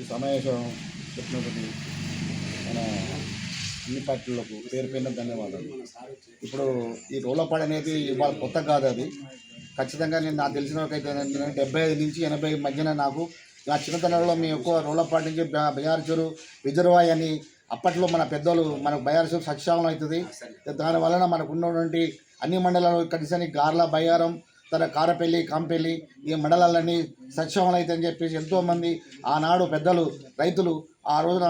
ఈ సమావేశం చెప్పినటువంటి మన అన్ని పార్టీలకు పేరు పైన ధన్యవాదాలు. ఇప్పుడు ఈ రోలపాడు అనేది ఇవాళ కొత్త కాదు అది. ఖచ్చితంగా నేను నాకు తెలిసిన వరకైతే నేను డెబ్బై ఐదు నుంచి ఎనభై మధ్యన నాకు నా చిన్నతనంలో మేము ఎక్కువ రోలపాడు నుంచి బ- బయార్ రిజర్వాయ్ అని అప్పట్లో మన పెద్దలు మనకు బయార్ చెరు అవుతుంది. దాని వలన మనకు ఉన్నటువంటి అన్ని మండలాలు కనీసానికి గార్ల బయారం తన కారపల్లి కాంపెల్లి ఈ మండలాలన్నీ సత్యావనం అని చెప్పేసి ఎంతోమంది ఆనాడు పెద్దలు రైతులు ఆ రోజున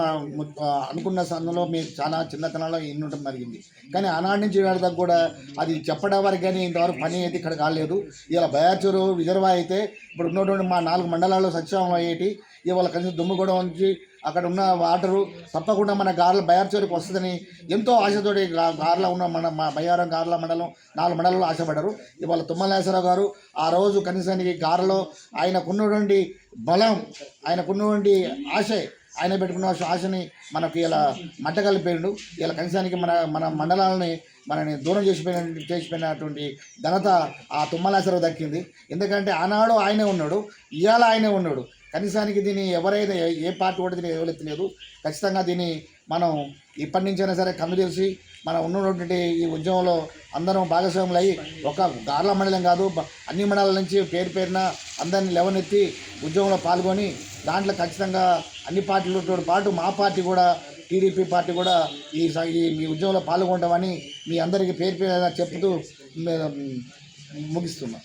అనుకున్న సందులో మీరు చాలా చిన్నతనంలో ఉండటం జరిగింది. కానీ ఆనాటి నుంచి ఈనాటి దాకా కూడా అది చెప్పడం వరకు కానీ ఇంతవరకు పని అయితే ఇక్కడ కాలేదు. ఇలా బయాచూరు రిజర్వా అయితే ఇప్పుడు ఉన్నటువంటి మా నాలుగు మండలాల్లో సత్యవం అయ్యేటి ఇవాళ కనీసం దుమ్ముగూడెం నుంచి అక్కడ ఉన్న వాటరు తప్పకుండా మన గార్ల బయార్చూరుకు వస్తుందని ఎంతో ఆశతోటి గా- గార్ల ఉన్న మన మా బయ్యారం గార్ల మండలం నాలుగు మండలంలో ఆశపడ్డారు. ఇవాళ తుమ్మలేశ్వరరావు గారు ఆ రోజు కనీసానికి గారెలో ఆయనకున్నటువంటి బలం ఆయనకున్నటువంటి ఆశ ఆయన పెట్టుకున్న ఆశని మనకి ఇలా మంట ఇలా కనీసానికి మన మన మండలాలని మనని దూరం చేసిపోయిన చేసిపోయినటువంటి ఘనత ఆ తుమ్మలాసరావు దక్కింది. ఎందుకంటే ఆనాడు ఆయనే ఉన్నాడు ఇవాళ ఆయనే ఉన్నాడు. కనీసానికి దీన్ని ఎవరైనా ఏ- పార్టీ కూడా దీన్ని ఎవరెత్తలేదు ఖచ్చితంగా దీన్ని మనం ఇప్పటి నుంచైనా సరే కన్ను తెలిసి మనం ఉన్నటువంటి ఈ ఉద్యమంలో అందరం భాగస్వాములు అయ్యి ఒక గార్ల మండలం కాదు అన్ని మండలాల నుంచి పేరు పేరున అందరిని లెవనెత్తి ఉద్యమంలో పాల్గొని దాంట్లో ఖచ్చితంగా అన్ని పార్టీలతో పాటు మా పార్టీ కూడా టీడీపీ పార్టీ కూడా ఈ స- ఈ మీ ఉద్యమంలో పాల్గొంటామని మీ అందరికీ పేరు పేరు చెప్తూ ముగిస్తున్నాం.